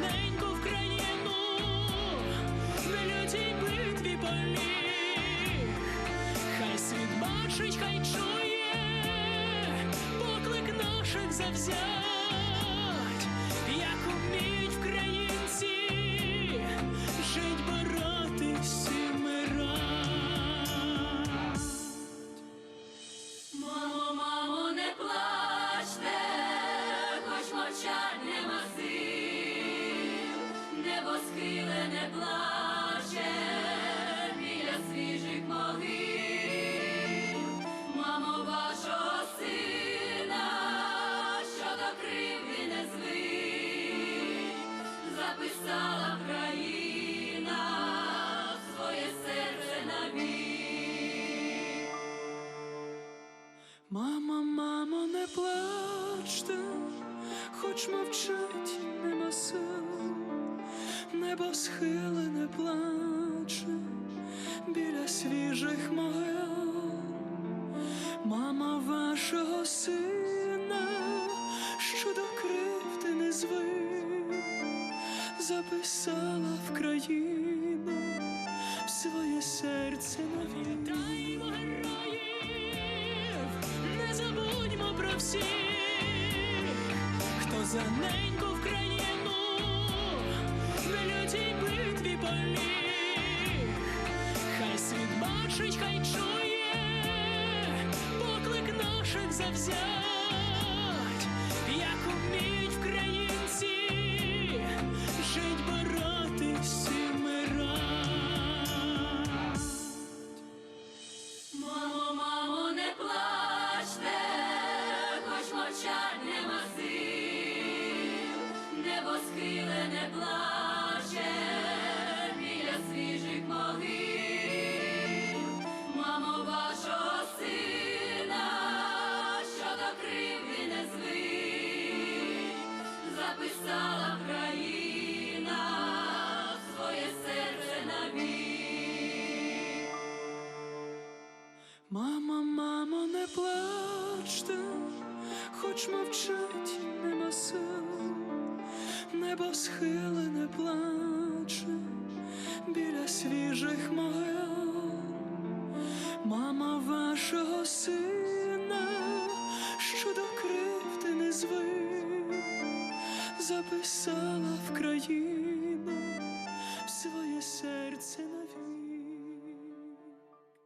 неньку в країну, на лютій битві поліг, хай світ бачить, хай чує, поклик наших завзять. Мама, мамо, не плачте, хоч мовчать нема сил, небо схилене плаче біля свіжих могил. Мама вашого сина, що до кривди не звик, записала в країну своє серце навік. За неньку в країну на лютій битві поліг. Хай світ бачить, хай чує поклик наших завзять, Мамо, вашого сина, що до кривди не звик, записала країна своє серце навік. Мама, мамо, не плачте, хоч мовчать нема сил, небо схилене плаче біля свіжих могил. Мама вашого сина, що до кривди не звик, записала в країну